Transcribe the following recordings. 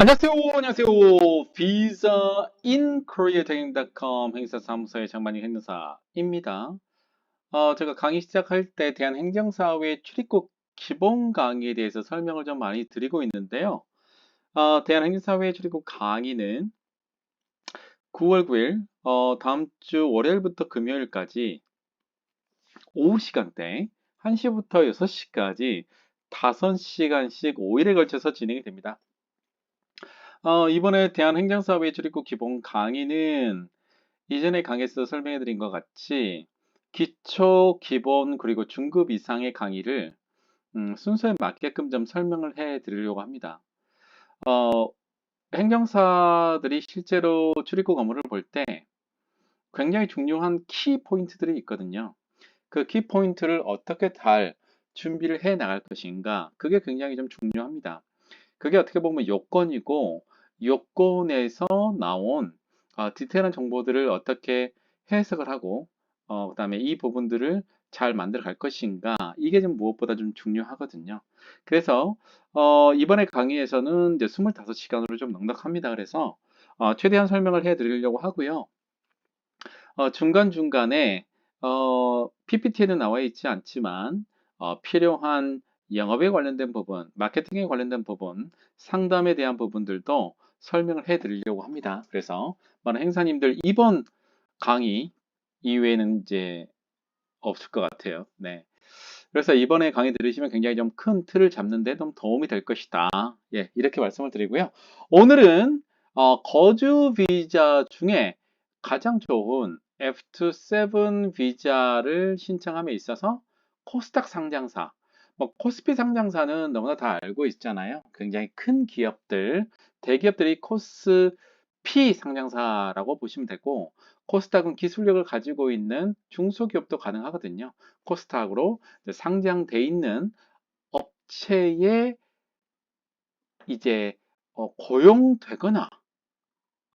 안녕하세요. 안녕하세요. 비자 인 코리아대행.com 행사 사무소의 장만희 행사입니다. 어, 제가 강의 시작할 때 대한 행정사회 출입국 기본 강의에 대해서 설명을 좀 많이 드리고 있는데요. 어, 대한 행정사회 출입국 강의는 9월 9일 어, 다음 주 월요일부터 금요일까지 오후 시간대 1시부터 6시까지 5시간씩 5일에 걸쳐서 진행이 됩니다. 어, 이번에 대한행정사업의 출입국 기본 강의는 이전에 강의에서 설명해 드린 것 같이 기초, 기본, 그리고 중급 이상의 강의를 음, 순서에 맞게끔 좀 설명을 해 드리려고 합니다. 어, 행정사들이 실제로 출입국 업무를 볼 때 굉장히 중요한 키 포인트들이 있거든요. 그 키 포인트를 어떻게 잘 준비를 해 나갈 것인가 그게 굉장히 좀 중요합니다. 그게 어떻게 보면 요건이고 요건에서 나온 어, 디테일한 정보들을 어떻게 해석을 하고 어, 그 다음에 이 부분들을 잘 만들어 갈 것인가 이게 좀 무엇보다 좀 중요하거든요. 그래서 어, 이번에 강의에서는 이제 25시간으로 좀 넉넉합니다. 그래서 어, 최대한 설명을 해 드리려고 하고요. 어, 중간중간에 어, PPT에는 나와 있지 않지만 어, 필요한 영업에 관련된 부분, 마케팅에 관련된 부분, 상담에 대한 부분들도 설명을 해 드리려고 합니다. 그래서 많은 행사님들 이번 강의 이외에는 이제 없을 것 같아요. 네. 그래서 이번에 강의 들으시면 굉장히 좀 큰 틀을 잡는데 좀 도움이 될 것이다. 예, 이렇게 말씀을 드리고요. 오늘은 어, 거주 비자 중에 가장 좋은 F27 비자를 신청함에 있어서 코스닥 상장사, 뭐 코스피 상장사는 너무나 다 알고 있잖아요. 굉장히 큰 기업들, 대기업들이 코스피 상장사라고 보시면 되고 코스닥은 기술력을 가지고 있는 중소기업도 가능하거든요. 코스닥으로 상장돼 있는 업체에 이제 어, 고용되거나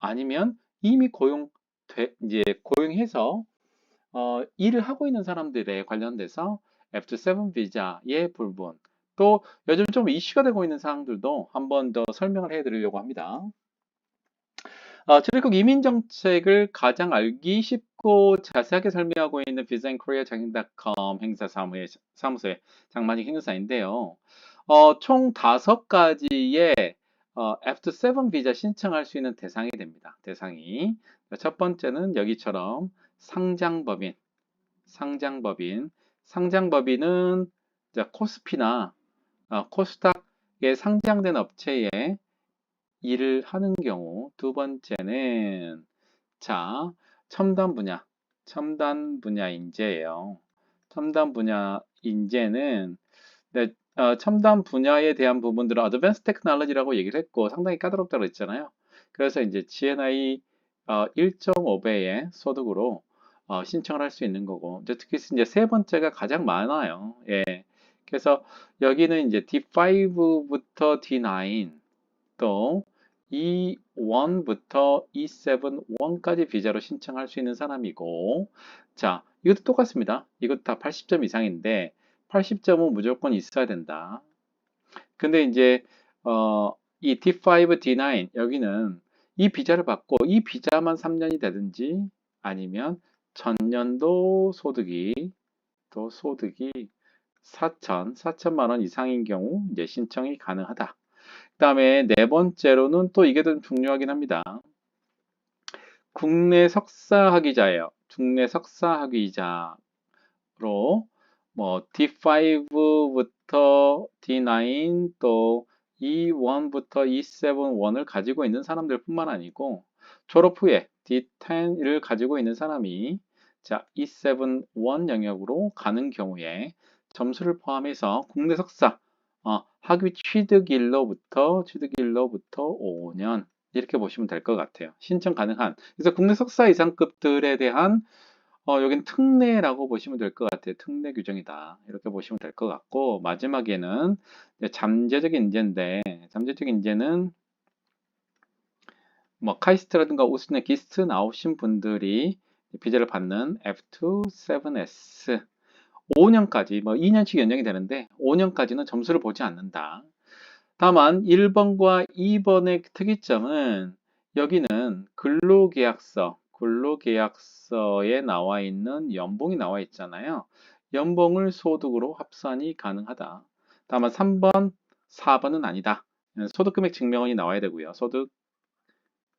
아니면 이미 고용 이제 고용해서 어, 일을 하고 있는 사람들에 관련돼서 F7 비자의 부분 또 요즘 좀 이슈가 되고 있는 사항들도 한 번 더 설명을 해 드리려고 합니다. 어, 출입국 이민 정책을 가장 알기 쉽고 자세하게 설명하고 있는 비자인 코리아 장인.com 행사 사무의, 사무소의 장만희 행사인데요. 어, 총 다섯 가지의 어, F7 비자 신청할 수 있는 대상이 됩니다. 대상이 첫 번째는 여기처럼 상장법인, 상장법인, 상장법인은 코스피나 어, 코스닥에 상장된 업체에 일을 하는 경우 두 번째는 자 첨단 분야 첨단 분야 인재예요. 첨단 분야 인재는 네, 어, 첨단 분야에 대한 부분들은 어드밴스 테크놀로지라고 얘기를 했고 상당히 까다롭다고 했잖아요. 그래서 이제 GNI 어, 1.5배의 소득으로 어, 신청을 할 수 있는 거고 이제 특히 이제 세 번째가 가장 많아요. 예. 그래서 여기는 이제 D5부터 D9 또 E1부터 E7, 1까지 비자로 신청할 수 있는 사람이고 자 이것도 똑같습니다. 이것도 다 80점 이상인데 80점은 무조건 있어야 된다. 근데 이제 어, 이 D5, D9 여기는 이 비자를 받고 이 비자만 3년이 되든지 아니면 전년도 소득이 또 소득이 4천, 4천만 원 이상인 경우 이제 신청이 가능하다. 그 다음에 네 번째로는 또 이게 좀 중요하긴 합니다. 국내 석사 학위자예요. 국내 석사 학위자로 뭐 D5부터 D9 또 E1부터 E7, 1을 가지고 있는 사람들 뿐만 아니고 졸업 후에 D10을 가지고 있는 사람이 자 E7, 1 영역으로 가는 경우에 점수를 포함해서 국내 석사 어, 학위 취득일로부터 취득일로부터 5년 이렇게 보시면 될 것 같아요. 신청 가능한 그래서 국내 석사 이상급들에 대한 어, 여기는 특례라고 보시면 될 것 같아요. 특례 규정이다. 이렇게 보시면 될 것 같고 마지막에는 잠재적인 인재인데 잠재적인 인재는 뭐 카이스트라든가 우스나 기스트 나오신 분들이 비자를 받는 F2, 7S 5년까지 뭐 2년씩 연장이 되는데 5년까지는 점수를 보지 않는다. 다만 1번과 2번의 특이점은 여기는 근로계약서, 근로계약서에 나와 있는 연봉이 나와 있잖아요. 연봉을 소득으로 합산이 가능하다. 다만 3번, 4번은 아니다. 소득금액 증명원이 나와야 되고요. 소득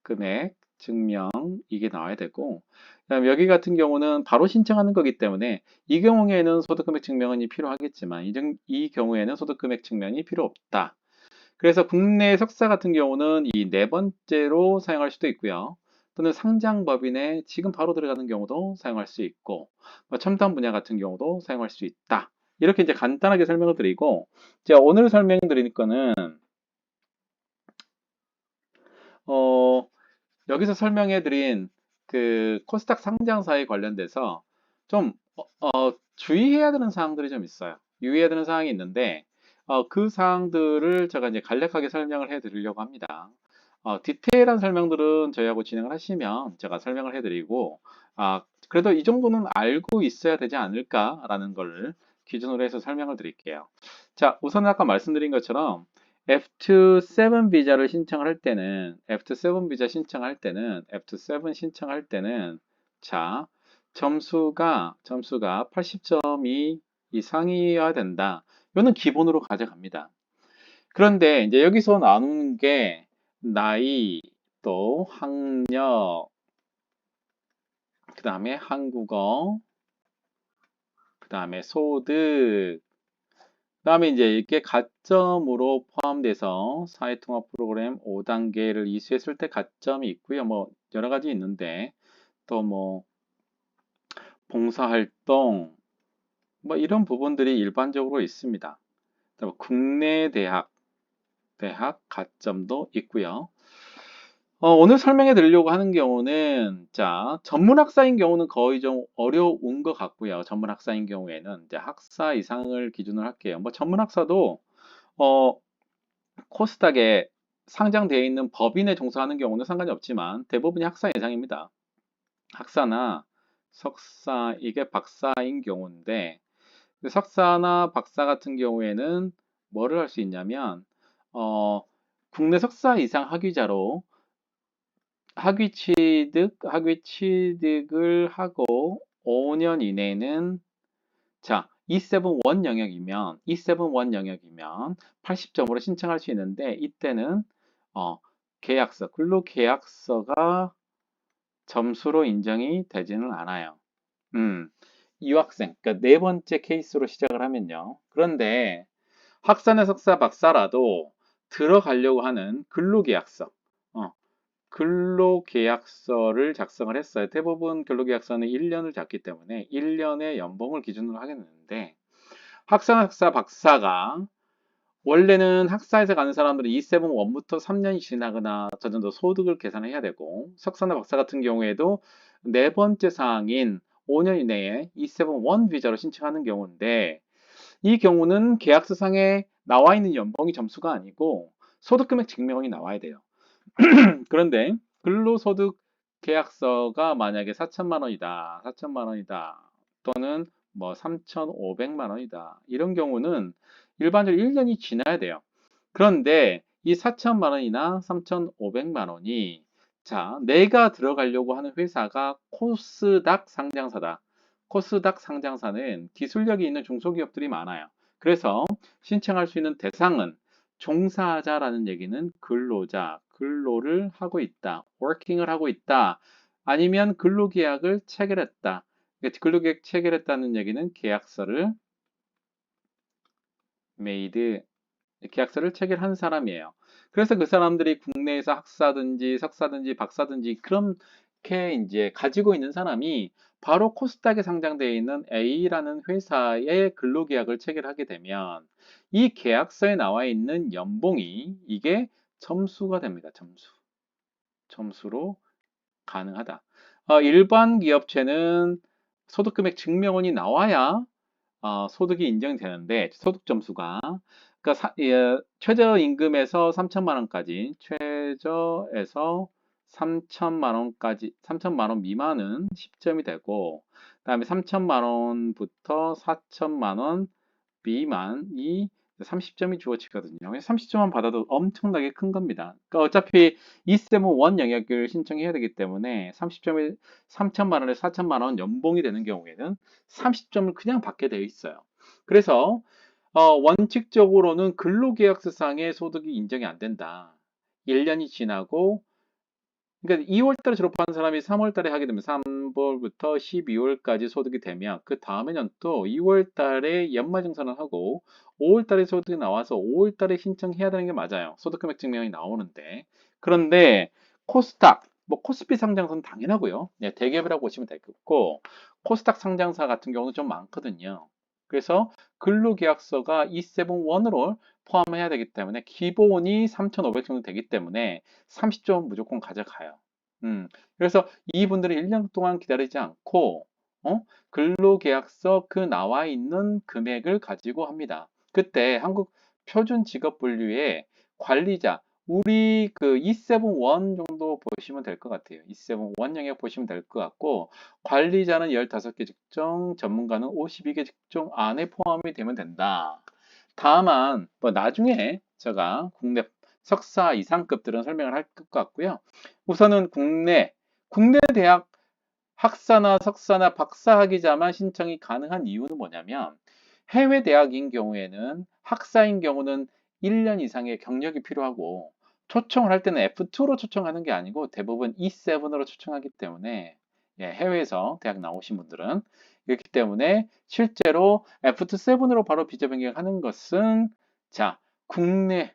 금액 증명 이게 나와야 되고 그다음 여기 같은 경우는 바로 신청하는 거기 때문에 이 경우에는 소득금액 증명원이 필요하겠지만 이, 이 경우에는 소득금액 증명이 필요 없다. 그래서 국내 석사 같은 경우는 이 네 번째로 사용할 수도 있고요. 또는 상장법인에 지금 바로 들어가는 경우도 사용할 수 있고 뭐 첨단 분야 같은 경우도 사용할 수 있다. 이렇게 이제 간단하게 설명을 드리고 제가 오늘 설명드릴 거는 어, 여기서 설명해드린 그 코스닥 상장사에 관련돼서 좀 어, 어, 주의해야 되는 사항들이 좀 있어요. 유의해야 되는 사항이 있는데 어, 그 사항들을 제가 이제 간략하게 설명을 해드리려고 합니다. 어, 디테일한 설명들은 저희하고 진행을 하시면 제가 설명을 해드리고 아, 그래도 이 정도는 알고 있어야 되지 않을까라는 걸 기준으로 해서 설명을 드릴게요. 자, 우선 아까 말씀드린 것처럼 F2-7 비자를 신청을 할 때는 F2-7 비자 신청할 때는 F2-7 신청할 때는 자 점수가 점수가 80점이 이상이어야 된다. 이거는 기본으로 가져갑니다. 그런데 이제 여기서 나누는 게 나이 또 학력 그 다음에 한국어 그 다음에 소득 그 다음에 이제 이렇게 가점으로 포함돼서 사회통합 프로그램 5단계를 이수했을 때 가점이 있고요. 뭐 여러 가지 있는데 또 뭐 봉사활동 뭐 이런 부분들이 일반적으로 있습니다. 국내 대학 대학 가점도 있고요. 어, 오늘 설명해 드리려고 하는 경우는 자 전문 학사인 경우는 거의 좀 어려운 것 같고요. 전문 학사인 경우에는 이제 학사 이상을 기준으로 할게요. 뭐 전문 학사도 어, 코스닥에 상장되어 있는 법인에 종사하는 경우는 상관이 없지만 대부분이 학사 이상입니다. 학사나 석사 이게 박사인 경우인데 석사나 박사 같은 경우에는 뭐를 할 수 있냐면 어, 국내 석사 이상 학위자로 학위 취득, 학위 취득을 하고 5년 이내는 자, E7-1 영역이면 E7-1 영역이면 80점으로 신청할 수 있는데 이때는 어, 계약서, 근로계약서가 점수로 인정이 되지는 않아요. 음, 유학생, 그러니까 네 번째 케이스로 시작을 하면요. 그런데 학사나 석사, 박사라도 들어가려고 하는 근로계약서, 근로계약서를 작성을 했어요. 대부분 근로계약서는 1년을 잡기 때문에 1년의 연봉을 기준으로 하게 되는데 학사, 학사, 박사가 원래는 학사에서 가는 사람들은 E7 1부터 3년이 지나거나 저 정도 소득을 계산해야 되고 석사나 박사 같은 경우에도 네 번째 사항인 5년 이내에 E7 1 비자로 신청하는 경우인데 이 경우는 계약서상에 나와 있는 연봉이 점수가 아니고 소득금액 증명이 나와야 돼요. 그런데 근로소득 계약서가 만약에 4천만 원이다, 4천만 원이다, 또는 뭐 3,500만 원이다. 이런 경우는 일반적으로 1년이 지나야 돼요. 그런데 이 4천만 원이나 3,500만 원이 자, 내가 들어가려고 하는 회사가 코스닥 상장사다. 코스닥 상장사는 기술력이 있는 중소기업들이 많아요. 그래서 신청할 수 있는 대상은 종사자라는 얘기는 근로자, 근로를 하고 있다, working을 하고 있다, 아니면 근로계약을 체결했다. 그러니까 근로계약 체결했다는 얘기는 계약서를 made, 계약서를 체결한 사람이에요. 그래서 그 사람들이 국내에서 학사든지 석사든지 박사든지 그렇게 이제 가지고 있는 사람이 바로 코스닥에 상장되어 있는 A라는 회사의 근로계약을 체결하게 되면 이 계약서에 나와 있는 연봉이 이게 점수가 됩니다. 점수. 점수로 가능하다. 어, 일반 기업체는 소득금액 증명원이 나와야 어, 소득이 인정되는데 소득 점수가 그러니까 사, 예, 최저임금에서 3천만 원까지 최저에서 3천만 원까지 3천만 원 미만은 10점이 되고 그다음에 3천만 원부터 4천만 원 미만이 30점이 주어지거든요. 30점만 받아도 엄청나게 큰 겁니다. 그러니까 어차피 E7-1 영역을 신청해야 되기 때문에 30점이 3천만 원에 4천만 원 연봉이 되는 경우에는 30점을 그냥 받게 되어 있어요. 그래서 어, 원칙적으로는 근로계약서상의 소득이 인정이 안 된다. 1년이 지나고 그러니까 2월달에 졸업한 사람이 3월달에 하게 되면 3월부터 12월까지 소득이 되면 그 다음에는 또 2월달에 연말정산을 하고 5월달에 소득이 나와서 5월달에 신청해야 되는 게 맞아요. 소득금액 증명이 나오는데 그런데 코스닥, 뭐 코스피 상장사는 당연하고요. 네, 대기업이라고 보시면 되겠고 코스닥 상장사 같은 경우는 좀 많거든요. 그래서 근로계약서가 E7-1으로 포함해야 되기 때문에 기본이 3,500 정도 되기 때문에 30점 무조건 가져가요. 음, 그래서 이분들이 1년 동안 기다리지 않고 어? 근로계약서 그 나와 있는 금액을 가지고 합니다. 그때 한국 표준 직업 분류에 관리자 우리 그 E7-1 정도 보시면 될 것 같아요. E7-1 영역 보시면 될 것 같고 관리자는 15개 직종, 전문가는 52개 직종 안에 포함이 되면 된다. 다만 뭐 나중에 제가 국내 석사 이상급들은 설명을 할 것 같고요. 우선은 국내 국내 대학 학사나 석사나 박사 학위자만 신청이 가능한 이유는 뭐냐면 해외 대학인 경우에는 학사인 경우는 1년 이상의 경력이 필요하고 초청을 할 때는 F2로 초청하는 게 아니고 대부분 E7으로 초청하기 때문에 예, 해외에서 대학 나오신 분들은 그렇기 때문에 실제로 F2-7으로 바로 비자 변경하는 것은 자 국내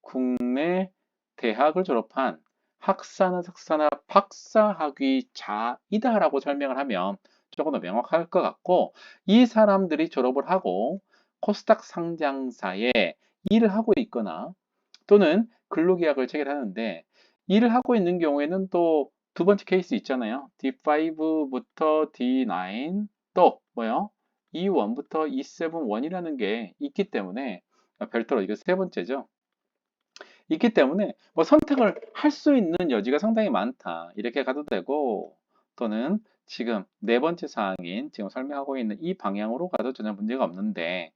국내 대학을 졸업한 학사나 석사나 박사 학위 자이다라고 설명을 하면 조금 더 명확할 것 같고 이 사람들이 졸업을 하고 코스닥 상장사에 일을 하고 있거나 또는 근로계약을 체결하는데 일을 하고 있는 경우에는 또 두 번째 케이스 있잖아요. D5부터 D9 또 뭐요? E1부터 E7-1이라는 게 있기 때문에 별도로 이거 세 번째죠. 있기 때문에 뭐 선택을 할 수 있는 여지가 상당히 많다. 이렇게 가도 되고 또는 지금 네 번째 사항인 지금 설명하고 있는 이 방향으로 가도 전혀 문제가 없는데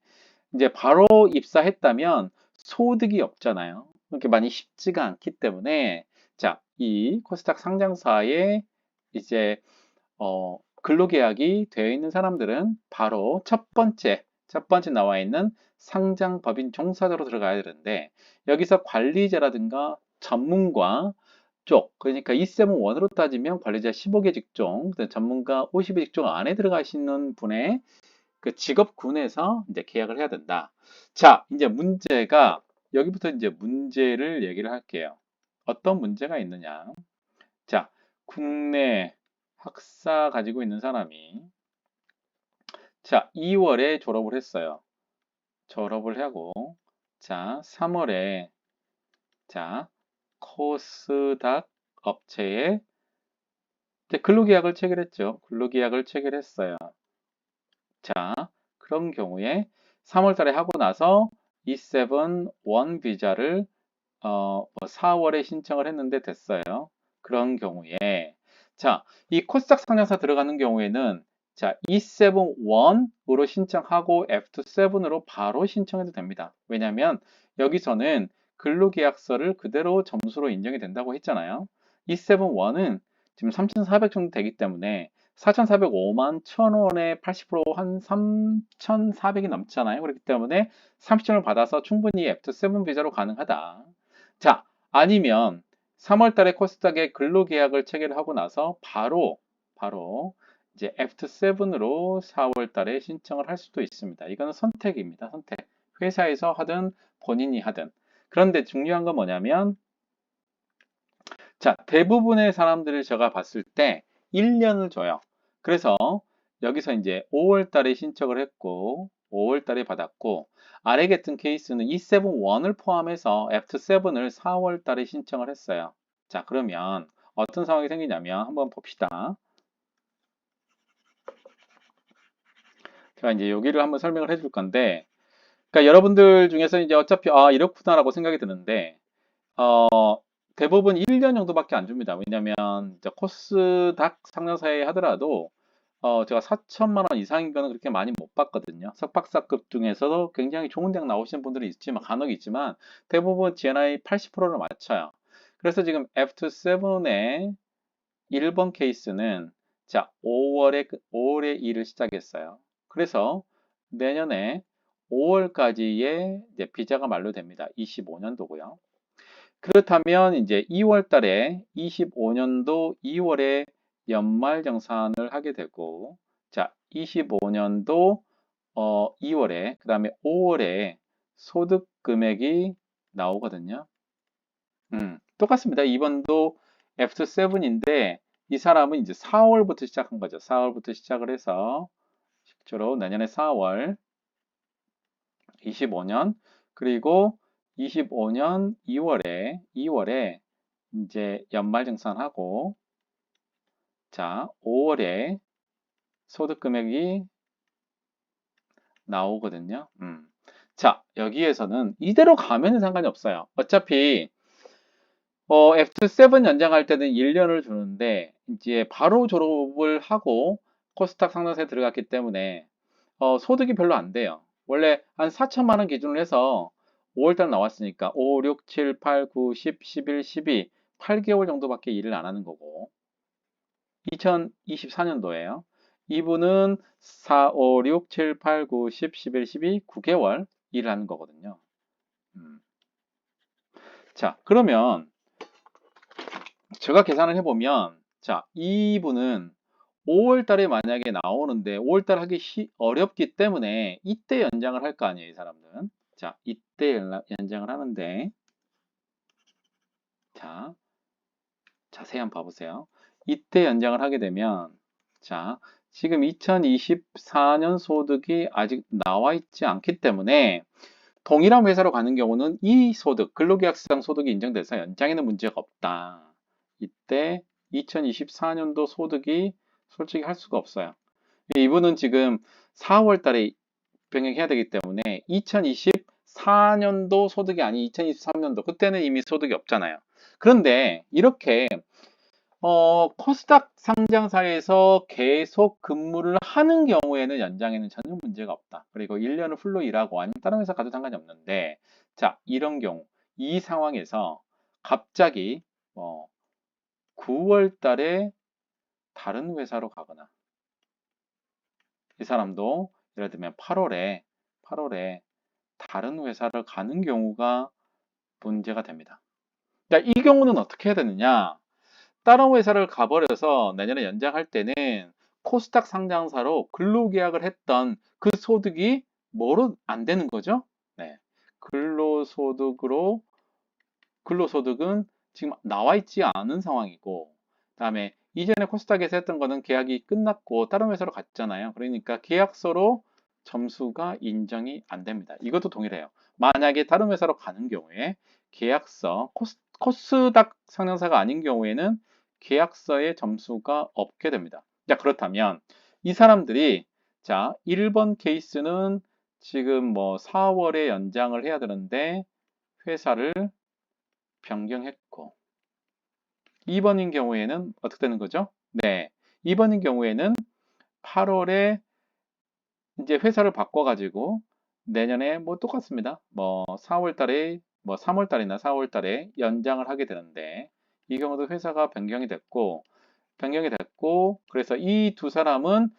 이제 바로 입사했다면 소득이 없잖아요. 그렇게 많이 쉽지가 않기 때문에 자, 이 코스닥 상장사에 이제 어, 근로계약이 되어 있는 사람들은 바로 첫 번째 첫 번째 나와 있는 상장 법인 종사자로 들어가야 되는데 여기서 관리자라든가 전문가 쪽 그러니까 E7-1으로 따지면 관리자 15개 직종 전문가 50개 직종 안에 들어가시는 분의 그 직업군에서 이제 계약을 해야 된다. 자, 이제 문제가 여기부터 이제 문제를 얘기를 할게요. 어떤 문제가 있느냐. 자, 국내 학사 가지고 있는 사람이 자, 2월에 졸업을 했어요. 졸업을 하고 자, 3월에 자, 코스닥 업체에 근로계약을 체결했죠. 근로계약을 체결했어요. 자, 그런 경우에 3월 달에 하고 나서 E7 원 비자를 어, 4월에 뭐 신청을 했는데 됐어요. 그런 경우에 자, 이 코스닥 상장사 들어가는 경우에는 자, E7 1으로 신청하고 F2-7으로 바로 신청해도 됩니다. 왜냐하면 여기서는 근로계약서를 그대로 점수로 인정이 된다고 했잖아요. E7 1은 지금 3,400 정도 되기 때문에 4,405만 1,000원에 80%한 3,400이 넘잖아요. 그렇기 때문에 30점을 받아서 충분히 F7 비자로 가능하다. 자, 아니면 3월 달에 코스닥에 근로계약을 체결 하고 나서 바로 바로 이제 F7으로 4월 달에 신청을 할 수도 있습니다. 이거는 선택입니다. 선택. 회사에서 하든 본인이 하든. 그런데 중요한 건 뭐냐면 자, 대부분의 사람들을 제가 봤을 때 1년을 줘요. 그래서 여기서 이제 5월 달에 신청을 했고 5월 달에 받았고 아래 같은 케이스는 E7-1을 포함해서 F7을 4월 달에 신청을 했어요. 자 그러면 어떤 상황이 생기냐면 한번 봅시다. 제가 이제 여기를 한번 설명을 해줄 건데 그러니까 여러분들 중에서 이제 어차피 아 이렇구나라고 생각이 드는데 어 대부분 1년 정도밖에 안 줍니다. 왜냐면 하 코스닥 상장사에 하더라도 어, 제가 4천만 원 이상인 거는 그렇게 많이 못 봤거든요. 석박사급 중에서도 굉장히 좋은 대학 나오시는 분들이 있지만, 간혹 있지만, 대부분 GNI 80%를 맞춰요. 그래서 지금 F27의 1번 케이스는, 자, 5월에, 5월에 일을 시작했어요. 그래서 내년에 5월까지의 이제 비자가 만료됩니다. 25년도고요. 그렇다면 이제 2월 달에 25년도 2월에 연말정산을 하게 되고 자 25년도 어, 2월에 그 다음에 5월에 소득 금액이 나오거든요. 음, 똑같습니다. 이번도 F7인데 이 사람은 이제 4월부터 시작한 거죠. 4월부터 시작을 해서 실제로 내년에 4월 25년 그리고 25년 2월에 2월에 이제 연말 정산하고 자, 5월에 소득 금액이 나오거든요. 음. 자, 여기에서는 이대로 가면 상관이 없어요. 어차피 어, F7 연장할 때는 1년을 주는데 이제 바로 졸업을 하고 코스닥 상장사에 들어갔기 때문에 어, 소득이 별로 안 돼요. 원래 한 4천만 원 기준으로 해서 5월달 나왔으니까 5, 6, 7, 8, 9, 10, 11, 12 8개월 정도밖에 일을 안 하는 거고 2024년도에요. 이분은 4, 5, 6, 7, 8, 9, 10, 11, 12, 9개월 일을 하는 거거든요. 음. 자, 그러면 제가 계산을 해보면 자, 이분은 5월 달에 만약에 나오는데 5월 달 하기 시, 어렵기 때문에 이때 연장을 할 거 아니에요, 이 사람들은. 자, 이때 연장을 하는데 자, 자세히 한번 봐보세요. 이때 연장을 하게 되면 자 지금 2024년 소득이 아직 나와 있지 않기 때문에 동일한 회사로 가는 경우는 이 소득, 근로계약상 소득이 인정돼서 연장에는 문제가 없다. 이때 2024년도 소득이 솔직히 할 수가 없어요. 이분은 지금 4월 달에 병행해야 되기 때문에 2024년도 소득이 아닌 2023년도 그때는 이미 소득이 없잖아요. 그런데 이렇게 어, 코스닥 상장사에서 계속 근무를 하는 경우에는 연장에는 전혀 문제가 없다. 그리고 1년을 풀로 일하고 아니면 다른 회사 가도 상관이 없는데, 자, 이런 경우, 이 상황에서 갑자기 뭐 9월 달에 다른 회사로 가거나, 이 사람도 예를 들면 8월에, 8월에 다른 회사를 가는 경우가 문제가 됩니다. 자, 이 경우는 어떻게 해야 되느냐? 다른 회사를 가버려서 내년에 연장할 때는 코스닥 상장사로 근로계약을 했던 그 소득이 뭐로 안 되는 거죠? 네. 근로소득으로 근로소득은 지금 나와 있지 않은 상황이고 다음에 이전에 코스닥에서 했던 거는 계약이 끝났고 다른 회사로 갔잖아요. 그러니까 계약서로 점수가 인정이 안 됩니다. 이것도 동일해요. 만약에 다른 회사로 가는 경우에 계약서 코스, 코스닥 상장사가 아닌 경우에는 계약서에 점수가 없게 됩니다. 자, 그렇다면 이 사람들이 자, 1번 케이스는 지금 뭐 4월에 연장을 해야 되는데 회사를 변경했고 2번인 경우에는 어떻게 되는 거죠? 네. 2번인 경우에는 8월에 이제 회사를 바꿔 가지고 내년에 뭐 똑같습니다. 뭐 4월 달에 뭐 3월 달이나 4월 달에 연장을 하게 되는데 이 경우도 회사가 변경이 됐고 변경이 됐고 그래서 이 두 사람은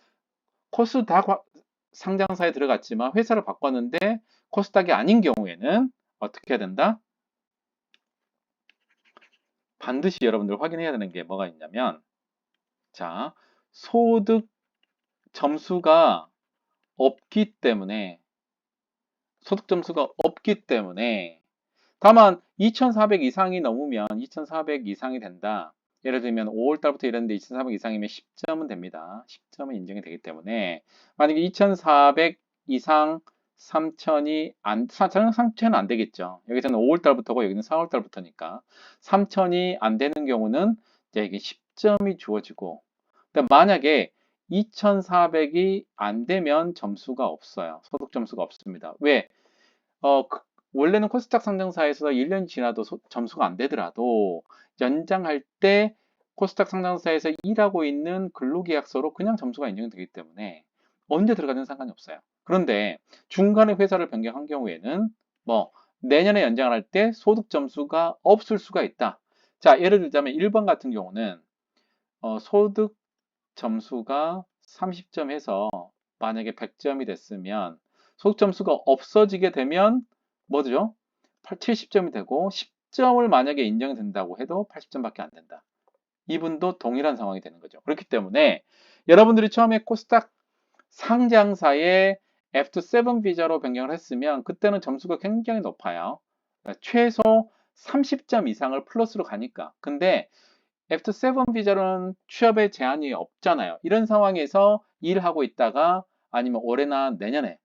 코스닥 상장사에 들어갔지만 회사를 바꿨는데 코스닥이 아닌 경우에는 어떻게 해야 된다? 반드시 여러분들 확인해야 되는 게 뭐가 있냐면 자 소득 점수가 없기 때문에 소득 점수가 없기 때문에 다만 2400 이상이 넘으면 2400 이상이 된다. 예를 들면 5월 달부터 일했는데 2400 이상이면 10점은 됩니다. 10점은 인정이 되기 때문에 만약에 2400 이상 3000이 안, 3000은 안 되겠죠. 여기서는 5월 달부터고 여기는 4월 달부터니까 3000이 안 되는 경우는 이제 이게 10점이 주어지고 근데 만약에 2400이 안 되면 점수가 없어요. 소득 점수가 없습니다. 왜? 어, 그 원래는 코스닥 상장사에서 1년 지나도 소, 점수가 안 되더라도 연장할 때 코스닥 상장사에서 일하고 있는 근로계약서로 그냥 점수가 인정이 되기 때문에 언제 들어가든 상관이 없어요. 그런데 중간에 회사를 변경한 경우에는 뭐 내년에 연장을 할 때 소득 점수가 없을 수가 있다. 자, 예를 들자면 1번 같은 경우는 어, 소득 점수가 30점에서 만약에 100점이 됐으면 소득 점수가 없어지게 되면 뭐죠? 70점이 되고 10점을 만약에 인정이 된다고 해도 80점밖에 안 된다. 이분도 동일한 상황이 되는 거죠. 그렇기 때문에 여러분들이 처음에 코스닥 상장사의 F7 비자로 변경을 했으면 그때는 점수가 굉장히 높아요. 최소 30점 이상을 플러스로 가니까. 근데 F7 비자로는 취업에 제한이 없잖아요. 이런 상황에서 일하고 있다가 아니면 올해나 내년에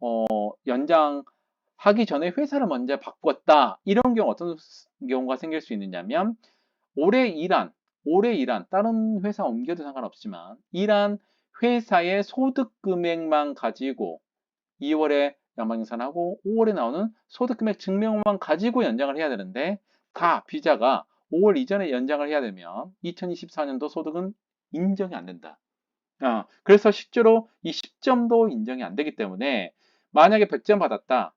어, 연장 하기 전에 회사를 먼저 바꿨다. 이런 경우 어떤 경우가 생길 수 있느냐면 올해 일한 올해 일한 다른 회사 옮겨도 상관없지만 일한 회사의 소득 금액만 가지고 2월에 연방인산하고 5월에 나오는 소득 금액 증명만 가지고 연장을 해야 되는데 다 비자가 5월 이전에 연장을 해야 되면 2024년도 소득은 인정이 안 된다. 어, 그래서 실제로 이 10점도 인정이 안 되기 때문에 만약에 100점 받았다.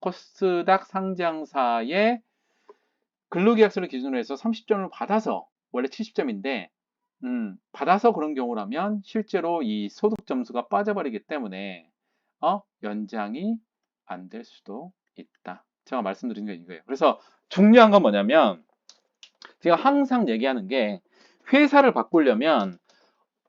코스닥 상장사의 근로계약서를 기준으로 해서 30점을 받아서 원래 70점인데 음, 받아서 그런 경우라면 실제로 이 소득 점수가 빠져버리기 때문에 어? 연장이 안 될 수도 있다. 제가 말씀드린 게 이거예요. 그래서 중요한 건 뭐냐면 제가 항상 얘기하는 게 회사를 바꾸려면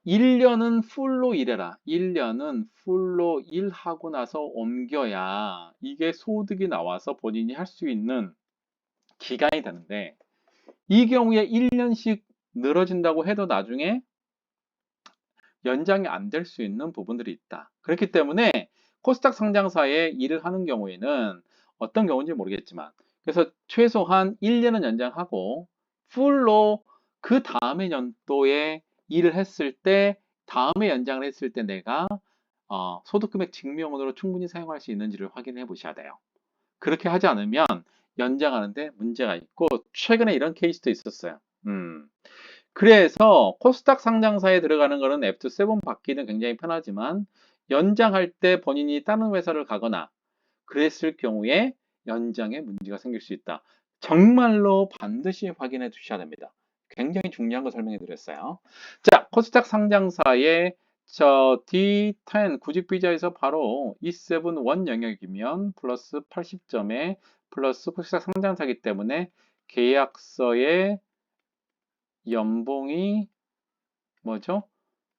1년은 풀로 일해라. 1년은 풀로 일하고 나서 옮겨야 이게 소득이 나와서 본인이 할 수 있는 기간이 되는데 이 경우에 1년씩 늘어진다고 해도 나중에 연장이 안 될 수 있는 부분들이 있다. 그렇기 때문에 코스닥 상장사에 일을 하는 경우에는 어떤 경우인지 모르겠지만 그래서 최소한 1년은 연장하고 풀로 그 다음의 연도에 일을 했을 때 다음에 연장을 했을 때 내가 어, 소득금액 증명원으로 충분히 사용할 수 있는지를 확인해 보셔야 돼요. 그렇게 하지 않으면 연장하는데 문제가 있고 최근에 이런 케이스도 있었어요. 음. 그래서 코스닥 상장사에 들어가는 거는 F7 받기는 굉장히 편하지만 연장할 때 본인이 다른 회사를 가거나 그랬을 경우에 연장에 문제가 생길 수 있다. 정말로 반드시 확인해 두셔야 됩니다. 굉장히 중요한 거 설명해 드렸어요. 자, 코스닥 상장사의 저 D10 구직 비자에서 바로 E7 원 영역이면 플러스 80점에 플러스 코스닥 상장사기 때문에 계약서의 연봉이 뭐죠?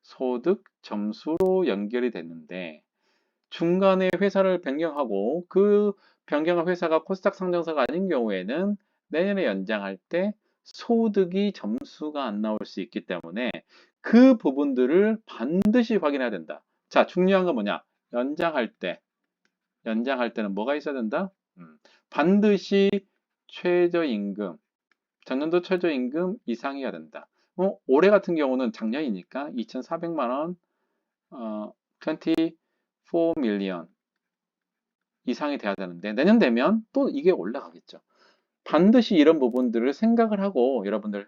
소득 점수로 연결이 됐는데 중간에 회사를 변경하고 그 변경한 회사가 코스닥 상장사가 아닌 경우에는 내년에 연장할 때 소득이 점수가 안 나올 수 있기 때문에 그 부분들을 반드시 확인해야 된다. 자, 중요한 건 뭐냐? 연장할 때, 연장할 때는 뭐가 있어야 된다? 음, 반드시 최저임금, 전년도 최저임금 이상이어야 된다. 어, 올해 같은 경우는 작년이니까 2,400만 원, 어, 24 밀리언 이상이 돼야 되는데 내년 되면 또 이게 올라가겠죠. 반드시 이런 부분들을 생각을 하고 여러분들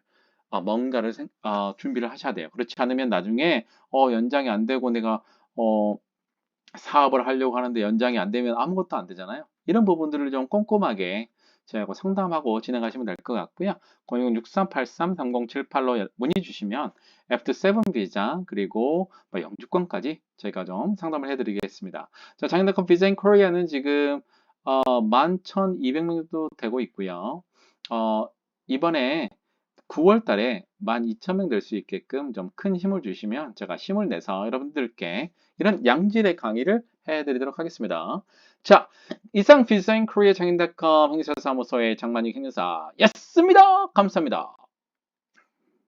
어, 뭔가를 생, 어, 준비를 하셔야 돼요. 그렇지 않으면 나중에 어, 연장이 안 되고 내가 어, 사업을 하려고 하는데 연장이 안 되면 아무것도 안 되잖아요. 이런 부분들을 좀 꼼꼼하게 저하고 상담하고 진행하시면 될 것 같고요. 060-6383-3078로 문의 주시면 F7 비자 그리고 뭐 영주권까지 저희가 좀 상담을 해드리겠습니다. 자, 장인닷컴 비자 인 코리아는 지금 어, 11,200명 도 되고 있고요. 어, 이번에 9월 달에 12,000명 될 수 있게끔 좀 큰 힘을 주시면 제가 힘을 내서 여러분들께 이런 양질의 강의를 해드리도록 하겠습니다. 자, 이상 비사인 코리아 장인닷컴 행사사무소의 장만익 행사 였습니다. 감사합니다.